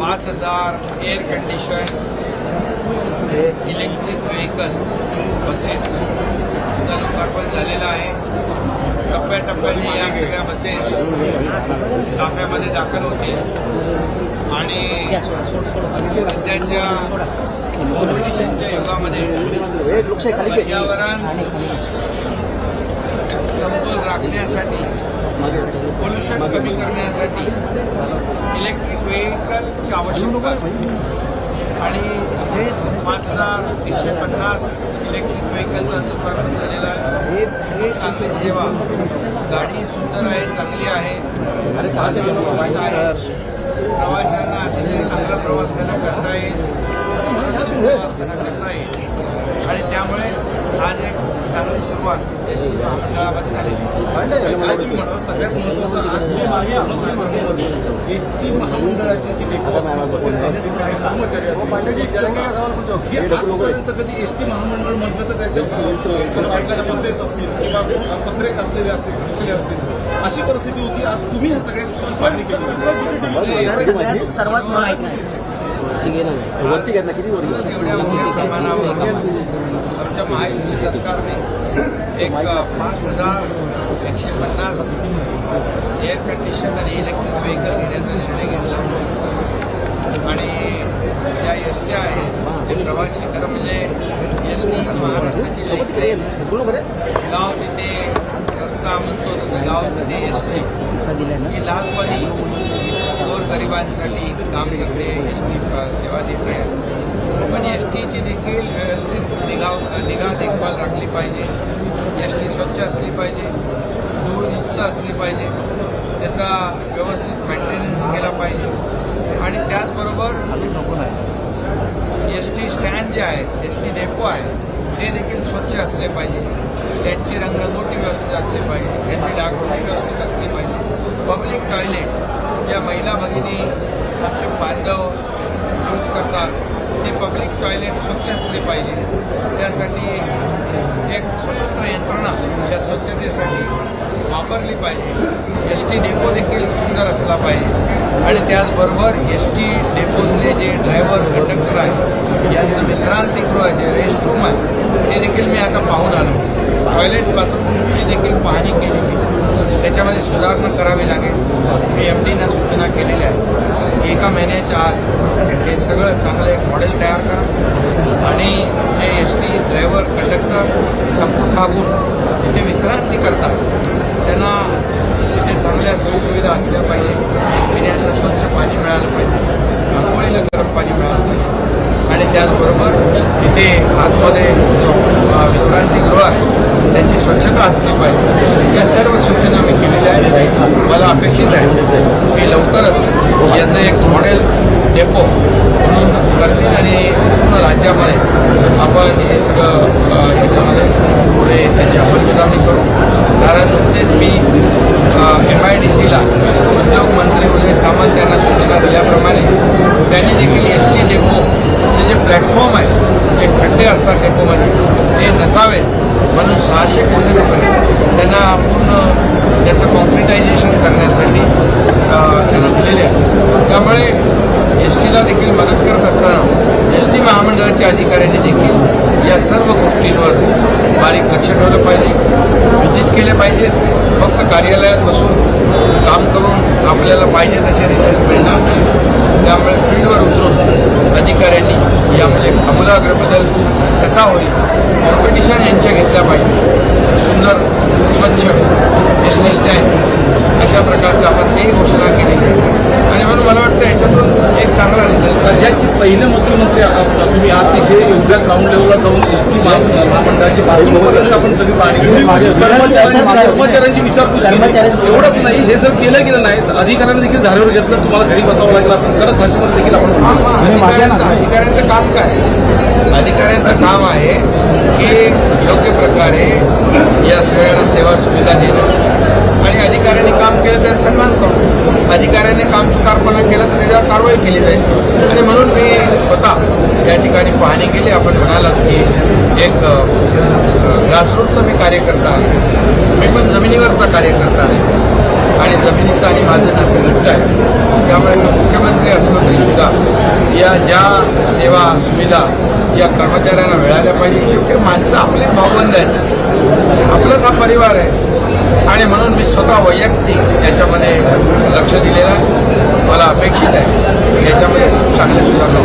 पाच हजार air condition electric vehicle buses सुद्धा लोकार्पण झालेलं आहे. टप्प्याटप्प्याने या सगळ्या बसेस ताफ्यामध्ये दाखल होतील. आणि सध्याच्या कॉम्पिटिशनच्या युगामध्ये पर्यावरण समतोल राखण्यासाठी पोल्युशन कमी करण्यासाठी इलेक्ट्रिक व्हेकलची आवश्यकता. आहे. आणि पाच हजार एकशे पन्नास इलेक्ट्रिक व्हेकलचा लोकार्पण झालेला आहे चांगली सेवा. गाडी सुंदर आहे चांगली आहे. प्रवाशांना अतिशय चांगला प्रवास त्यांना करता येईल. सुरक्षित प्रवास त्यांना करता येईल. आणि त्यामुळे आज एक चांगली सुरुवात. एस सगळ्यात महत्वाचं आज एस टी महामंडळाची जी बसेस असतील काही कर्मचारी असतील जे आजपर्यंत कधी एस टी महामंडळ म्हटलं तर त्याच्या बसेस असतील किंवा पत्रे कापलेले असतील असतील अशी परिस्थिती होती आज तुम्ही ह्या सगळ्या गोष्टी पाहणी केली सगळ्यात सर्वात महाग वरती घेतला किती वरती आज एवढ्या मोठ्या प्रमाणावर. आमच्या महायुती सरकारने एक पाच हजार एकशे पन्नास एअर कंडिशन आणि इलेक्ट्रिक व्हेकल घेण्याचा निर्णय घेतला. आणि ज्या एस टी आहेत ते प्रवासी खरं म्हणजे एस टी ही महाराष्ट्राची लाईफलाईन आहे. बरोबर आहे गाव तिथे रस्ता म्हणतो तसं गाव तिथे एस टी ही लालपरी गोरगरिबांसाठी काम करते एस टी सेवा देते. पण एस टीची देखील व्यवस्थित निगा निगा देखभाल राखली पाहिजे. एस टी स्वच्छ असली पाहिजे धूळमुक्त असली पाहिजे. त्याचा व्यवस्थित मेंटेनन्स केला पाहिजे. आणि त्याचबरोबर एस टी स्टँड जे आहेत एस टी डेपो आहे ते देखील स्वच्छ असले पाहिजे. त्यांची रंगरंगोटी व्यवस्थित असली पाहिजे. त्यांची डागडुजी व्यवस्थित असली पाहिजे. पब्लिक टॉयलेट ज्या महिला भगिनी आमचे बांधव यूज करतात. ते पब्लिक टॉयलेट स्वच्छ असले पाहिजे. त्यासाठी एक स्वतंत्र यंत्रणा या स्वच्छतेसाठी वापरली पाहिजे. एस टी डेपो देखील सुंदर असला पाहिजे. आणि त्याचबरोबर एस टी डेपोतले जे ड्रायव्हर कंडक्टर आहे यांचं विश्रांतीगृह जे रेस्ट रूम आहे ते देखील मी आता पाहून आलो. टॉयलेट बाथरूमची देखील पाहणी सुधारणा करावी लागेल. मी एम डीना सूचना केलेल्या आहे एका महिन्याच्या आत हे सगळं चांगलं एक मॉडेल तयार करा. आणि जे एस टी ड्रायव्हर कंडक्टर थकून भागून तिथे विश्रांती करतात. त्यांना तिथे चांगल्या सोयीसुविधा असल्या पाहिजे. पिण्याचं स्वच्छ पाणी मिळालं पाहिजे. आंघोळीला गरम पाणी मिळालं पाहिजे. आणि त्याचबरोबर इथे आतमध्ये जो विश्रांतीगृह आहे त्याची स्वच्छता असली पाहिजे. या सर्व सूचना मी केलेल्या आहेत मला अपेक्षित आहे की लवकरच याचं एक मॉडेल डेपो म्हणून करतील आणि पूर्ण राज्यामध्ये आपण हे सगळं याच्यामध्ये पुढे त्याची अंमलबजावणी करू. कारण नुकतेच मी एम आय डी सीला उद्योग मंत्री उदय सामंत यांना सूचना दिल्याप्रमाणे त्यांनी देखील एस टी डेपोचे जे प्लॅटफॉर्म आहे जे खड्डे असतात डेपोमध्ये ते नसावे म्हणून सहाशे कोटी रुपये त्यांना पूर्ण त्याचं कॉन्क्रिटायझेशन करण्यासाठी अ, त्यांना दिलेले आहे त्यामुळे एस टीला देखील मदत करत असताना एस टी महामंडळाच्या अधिकाऱ्यांनी देखील या सर्व गोष्टींवर बारीक लक्ष ठेवलं पाहिजे. व्हिजिट केले पाहिजेत फक्त कार्यालयात बसून काम करून आपल्याला पाहिजे तसे रिझल्ट मिळणार नाही. त्यामुळे फील्डवर उतरून अधिकाऱ्यांनी यामध्ये म्हणजे आमूलाग्र बदल कसा होईल कॉम्पिटिशन यांच्या घेतल्या पाहिजे. सुंदर स्वच्छ एस टी स्टँड अशा प्रकारचं आपण तेही घोषणा केलेली आहे आणि म्हणून मला वाटतं याच्यातून एक चांगला रिझल्ट राज्याचे पहिले मुख्यमंत्री आहात तुम्ही आहात की जे एवढ्या ग्राउंड लेवलला जाऊन एस टी महामंडळाची बाजूपर्यंत आपण सगळी पाहणी केली कर्मचाऱ्यांची कर्मचाऱ्यांची विचारपूस एवढंच नाही. हे जर केलं गेलं नाही तर अधिकाऱ्यांनी देखील धारेवर घेतलं तुम्हाला घरी बसावं लागलं असं कडक भाषेमध्ये देखील आपण. अधिकाऱ्यांचं अधिकाऱ्यांचं काम काय? अधिकाऱ्यांचं काम आहे की योग्य प्रकारे या सगळ्यांना सेवा सुविधा देणं. आणि अधिकाऱ्यांनी काम केलं तर सन्मान करू अधिकाऱ्याने कामचुकारपणा केला तर त्याच्यावर कारवाई केली जाईल. आणि म्हणून मी स्वतः या ठिकाणी पाहणी केली. आपण म्हणालात की एक ग्रासरूटचा मी कार्यकर्ता आहे. मी पण जमिनीवरचा कार्यकर्ता आहे. आणि जमिनीचं आणि माझं नातं घट्ट आहे. त्यामुळे मी मुख्यमंत्री असलो तरीसुद्धा या ज्या सेवा सुविधा या कर्मचाऱ्यांना मिळाल्या पाहिजे. शेवटी माणसं आपले भावबंद आहेत. आपलाच हा परिवार आहे. आणि म्हणून मी स्वतः वैयक्तिक याच्यामध्ये लक्ष दिलेलं आहे. मला अपेक्षित आहे. याच्यामध्ये चांगले सुधारणा